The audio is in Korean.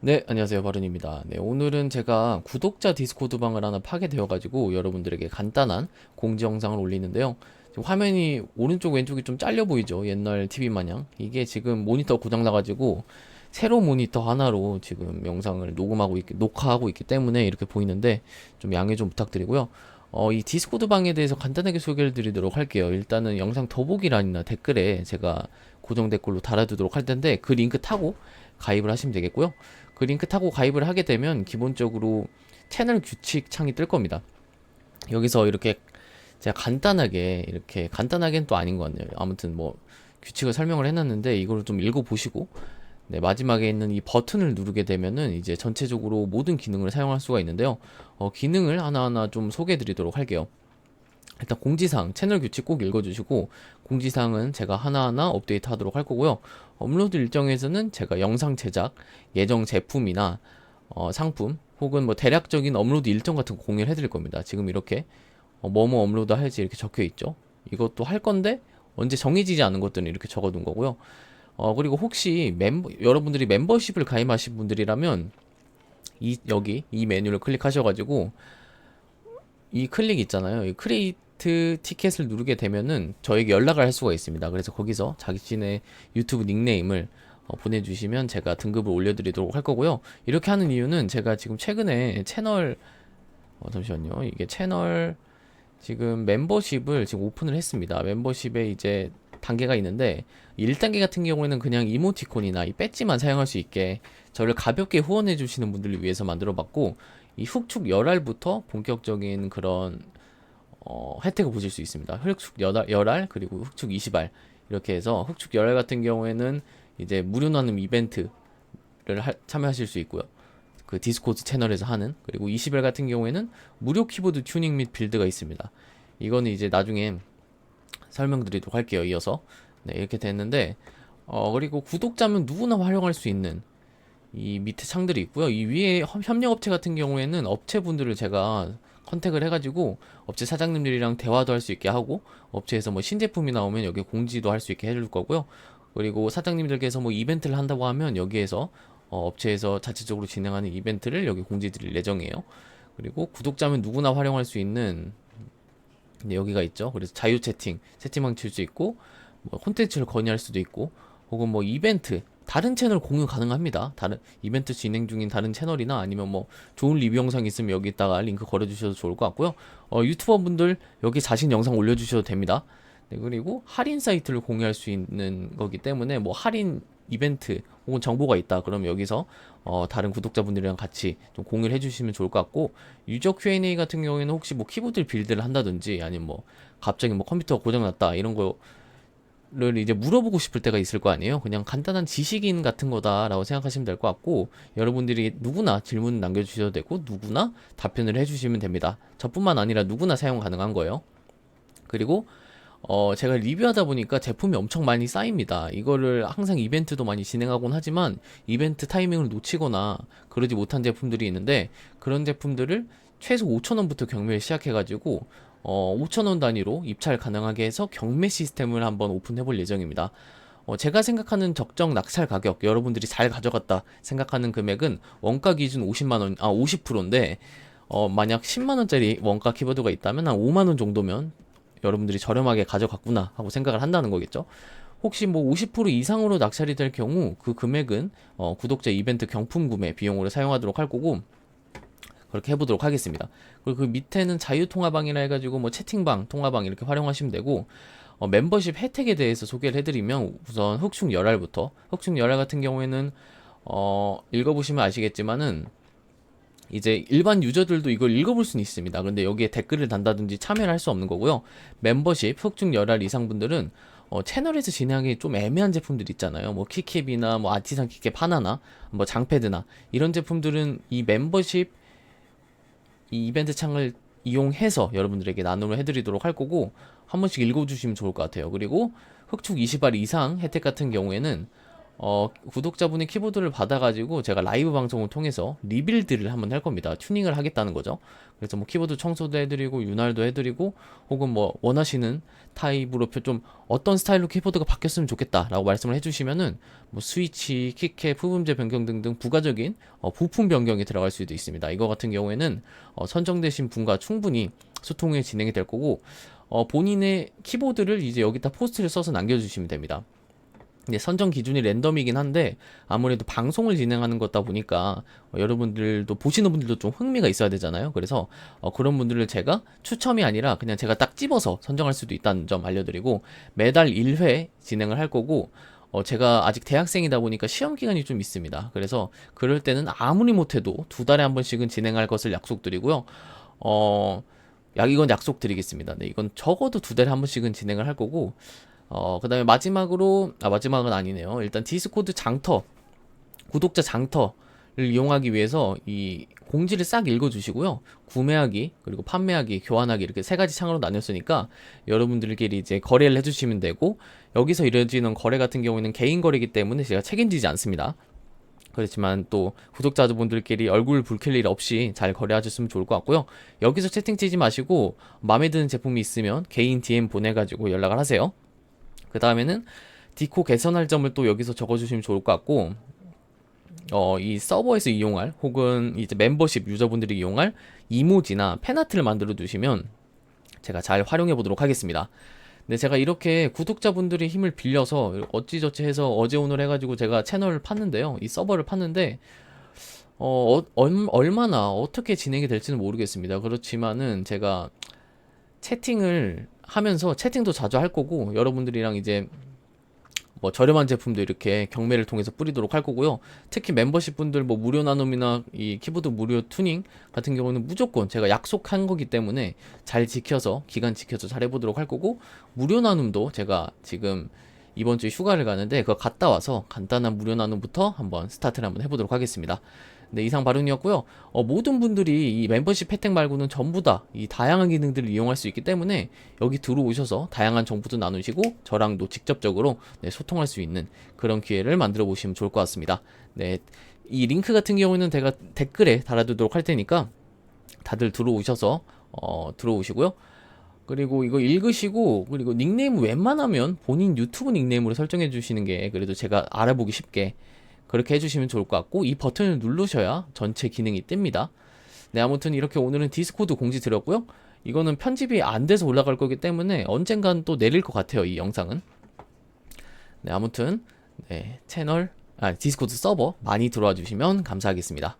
네, 안녕하세요. 바른입니다. 네, 오늘은 제가 구독자 디스코드 방을 하나 파괴되어가지고 여러분들에게 간단한 공지 영상을 올리는데요. 지금 화면이 오른쪽 왼쪽이 좀 잘려 보이죠? 옛날 TV 마냥. 이게 지금 모니터 고장 나가지고 세로 모니터 하나로 지금 영상을 녹음하고 있, 녹화하고 있기 때문에 이렇게 보이는데 좀 양해 좀 부탁드리고요. 어, 이 디스코드 방에 대해서 간단하게 소개를 드리도록 할게요. 일단은 영상 더보기란이나 댓글에 제가 고정 댓글로 달아두도록 할 텐데 그 링크 타고 가입을 하시면 되겠고요. 그 링크 타고 가입을 하게 되면 기본적으로 채널 규칙 창이 뜰 겁니다. 여기서 이렇게 제가 간단하게 이렇게 간단하게는 또 아닌 것 같네요. 아무튼 뭐 규칙을 설명을 해놨는데 이걸 좀 읽어보시고 네, 마지막에 있는 이 버튼을 누르게 되면은 이제 전체적으로 모든 기능을 사용할 수가 있는데요. 어, 기능을 하나하나 좀 소개해 드리도록 할게요. 일단 공지사항, 채널 규칙 꼭 읽어주시고 공지사항은 제가 하나하나 업데이트 하도록 할 거고요. 업로드 일정에서는 제가 영상 제작, 예정 제품이나 어, 상품 혹은 뭐 대략적인 업로드 일정 같은 거 공유를 해드릴 겁니다. 지금 이렇게 어, 뭐뭐 업로드 할지 이렇게 적혀 있죠. 이것도 할 건데 언제 정해지지 않은 것들은 이렇게 적어둔 거고요. 어, 그리고 혹시 멤버, 여러분들이 멤버십을 가입하신 분들이라면 이, 여기 이 메뉴를 클릭하셔가지고 이 클릭 있잖아요. 이 크리에이트 티켓을 누르게 되면은 저에게 연락을 할 수가 있습니다. 그래서 거기서 자신의 유튜브 닉네임을 어, 보내주시면 제가 등급을 올려드리도록 할 거고요. 이렇게 하는 이유는 제가 지금 최근에 채널 어, 잠시만요. 이게 채널 지금 멤버십을 지금 오픈을 했습니다. 멤버십에 이제 단계가 있는데 1단계 같은 경우에는 그냥 이모티콘이나 이 배지만 사용할 수 있게 저를 가볍게 후원해 주시는 분들을 위해서 만들어 봤고 이 훅축 열알부터 본격적인 그런 어, 혜택을 보실 수 있습니다. 흑축 열알, 그리고 흑축 20알 이렇게 해서 흑축 열알 같은 경우에는 이제 무료 나눔 이벤트를 하- 참여하실 수 있고요. 그 디스코드 채널에서 하는 그리고 20알 같은 경우에는 무료 키보드 튜닝 및 빌드가 있습니다. 이거는 이제 나중에 설명드리도록 할게요. 이어서 네, 이렇게 됐는데 어 그리고 구독자면 누구나 활용할 수 있는 이 밑에 창들이 있고요. 이 위에 협- 협력업체 같은 경우에는 업체분들을 제가 컨택을 해가지고 업체 사장님들이랑 대화도 할 수 있게 하고 업체에서 뭐 신제품이 나오면 여기 공지도 할 수 있게 해줄 거고요. 그리고 사장님들께서 뭐 이벤트를 한다고 하면 여기에서 어, 업체에서 자체적으로 진행하는 이벤트를 여기 공지 드릴 예정이에요. 그리고 구독자면 누구나 활용할 수 있는 네, 여기가 있죠. 그래서 자유 채팅, 채팅방 칠 수 있고, 뭐 콘텐츠를 건의할 수도 있고, 혹은 뭐 이벤트, 다른 채널 공유 가능합니다. 다른 이벤트 진행 중인 다른 채널이나 아니면 뭐 좋은 리뷰 영상 있으면 여기다가 링크 걸어주셔도 좋을 것 같고요. 어, 유튜버 분들 여기 자신 영상 올려주셔도 됩니다. 네, 그리고 할인 사이트를 공유할 수 있는 거기 때문에 뭐 할인 이벤트 혹은 정보가 있다. 그럼 여기서 어, 다른 구독자분들이랑 같이 좀 공유를 해주시면 좋을 것 같고 유저 Q&A 같은 경우에는 혹시 뭐 키보드 빌드를 한다든지 아니면 뭐 갑자기 뭐 컴퓨터가 고장났다 이런 거 를 이제 물어보고 싶을 때가 있을 거 아니에요. 그냥 간단한 지식인 같은 거다라고 생각하시면 될 것 같고 여러분들이 누구나 질문 남겨주셔도 되고 누구나 답변을 해주시면 됩니다. 저뿐만 아니라 누구나 사용 가능한 거예요. 그리고 어, 제가 리뷰하다 보니까 제품이 엄청 많이 쌓입니다. 이거를 항상 이벤트도 많이 진행하곤 하지만 이벤트 타이밍을 놓치거나 그러지 못한 제품들이 있는데 그런 제품들을 최소 5,000원부터 경매를 시작해가지고 어, 5,000원 단위로 입찰 가능하게 해서 경매 시스템을 한번 오픈해 볼 예정입니다. 어, 제가 생각하는 적정 낙찰 가격, 여러분들이 잘 가져갔다 생각하는 금액은 원가 기준 50만원, 아, 50%인데, 어, 만약 10만원짜리 원가 키보드가 있다면 한 5만원 정도면 여러분들이 저렴하게 가져갔구나 하고 생각을 한다는 거겠죠. 혹시 뭐 50% 이상으로 낙찰이 될 경우 그 금액은 어, 구독자 이벤트 경품 구매 비용으로 사용하도록 할 거고 그렇게 해보도록 하겠습니다. 그리고 그 밑에는 자유통화방이라 해가지고 뭐 채팅방, 통화방 이렇게 활용하시면 되고 어, 멤버십 혜택에 대해서 소개를 해드리면 우선 흑충 열알부터 흑충 열알 같은 경우에는 어, 읽어보시면 아시겠지만은 이제 일반 유저들도 이걸 읽어볼 수는 있습니다. 근데 여기에 댓글을 단다든지 참여를 할 수 없는 거고요. 멤버십 흑중 열알 이상 분들은 어, 채널에서 진행하기 좀 애매한 제품들 있잖아요. 뭐 키캡이나 뭐 아티산 키캡 하나나 뭐 장패드나 이런 제품들은 이 멤버십 이 이벤트 창을 이용해서 여러분들에게 나눔을 해드리도록 할 거고 한 번씩 읽어주시면 좋을 것 같아요. 그리고 흑축 20알 이상 혜택 같은 경우에는 어, 구독자분이 키보드를 받아가지고 제가 라이브 방송을 통해서 리빌드를 한번 할 겁니다. 튜닝을 하겠다는 거죠. 그래서 뭐 키보드 청소도 해드리고 윤활도 해드리고 혹은 뭐 원하시는 타입으로 표- 좀 어떤 스타일로 키보드가 바뀌었으면 좋겠다라고 말씀을 해주시면은 뭐 스위치, 키캡, 부품제 변경 등등 부가적인 어, 부품 변경이 들어갈 수도 있습니다. 이거 같은 경우에는 어, 선정되신 분과 충분히 소통이 진행이 될 거고 어, 본인의 키보드를 이제 여기다 포스트를 써서 남겨주시면 됩니다. 근데 선정 기준이 랜덤이긴 한데 아무래도 방송을 진행하는 거다 보니까 어, 여러분들도 보시는 분들도 좀 흥미가 있어야 되잖아요. 그래서 어, 그런 분들을 제가 추첨이 아니라 그냥 제가 딱 집어서 선정할 수도 있다는 점 알려드리고 매달 1회 진행을 할 거고 어, 제가 아직 대학생이다 보니까 시험 기간이 좀 있습니다. 그래서 그럴 때는 아무리 못해도 두 달에 한 번씩은 진행할 것을 약속드리고요. 어, 약 이건 약속드리겠습니다. 네, 이건 적어도 두 달에 한 번씩은 진행을 할 거고 어, 그 다음에 마지막으로, 아, 마지막은 아니네요. 일단 디스코드 장터, 구독자 장터를 이용하기 위해서 이 공지를 싹 읽어주시고요. 구매하기, 그리고 판매하기, 교환하기 이렇게 세 가지 창으로 나눴으니까 여러분들끼리 이제 거래를 해주시면 되고 여기서 이루어지는 거래 같은 경우에는 개인 거래이기 때문에 제가 책임지지 않습니다. 그렇지만 또 구독자분들끼리 얼굴 붉힐 일 없이 잘 거래하셨으면 좋을 것 같고요. 여기서 채팅 치지 마시고 마음에 드는 제품이 있으면 개인 DM 보내가지고 연락을 하세요. 그 다음에는 디코 개선할 점을 또 여기서 적어주시면 좋을 것 같고 어, 이 서버에서 이용할 혹은 이제 멤버십 유저분들이 이용할 이모지나 팬아트를 만들어 두시면 제가 잘 활용해 보도록 하겠습니다. 근데 제가 이렇게 구독자분들의 힘을 빌려서 어찌저찌 해서 어제 오늘 해가지고 제가 채널을 팠는데요. 이 서버를 팠는데 어, 어, 얼- 얼마나 어떻게 진행이 될지는 모르겠습니다. 그렇지만은 제가 채팅을 하면서 채팅도 자주 할 거고 여러분들이랑 이제 뭐 저렴한 제품도 이렇게 경매를 통해서 뿌리도록 할 거고요. 특히 멤버십 분들 뭐 무료 나눔이나 이 키보드 무료 튜닝 같은 경우는 무조건 제가 약속한 거기 때문에 잘 지켜서 기간 지켜서 잘 해보도록 할 거고 무료 나눔도 제가 지금 이번 주에 휴가를 가는데 그거 갔다 와서 간단한 무료 나눔부터 한번 스타트를 한번 해보도록 하겠습니다. 네, 이상 발언이었고요. 어, 모든 분들이 이 멤버십 혜택 말고는 전부 다 이 다양한 기능들을 이용할 수 있기 때문에 여기 들어오셔서 다양한 정보도 나누시고 저랑도 직접적으로 네, 소통할 수 있는 그런 기회를 만들어 보시면 좋을 것 같습니다. 네, 이 링크 같은 경우에는 제가 댓글에 달아두도록 할 테니까 다들 들어오셔서 어, 들어오시고요. 그리고 이거 읽으시고 그리고 닉네임 웬만하면 본인 유튜브 닉네임으로 설정해 주시는 게 그래도 제가 알아보기 쉽게 그렇게 해주시면 좋을 것 같고 이 버튼을 누르셔야 전체 기능이 뜹니다. 네 아무튼 이렇게 오늘은 디스코드 공지 드렸고요. 이거는 편집이 안 돼서 올라갈 거기 때문에 언젠간 또 내릴 것 같아요 이 영상은. 네 아무튼 네 채널 아 디스코드 서버 많이 들어와 주시면 감사하겠습니다.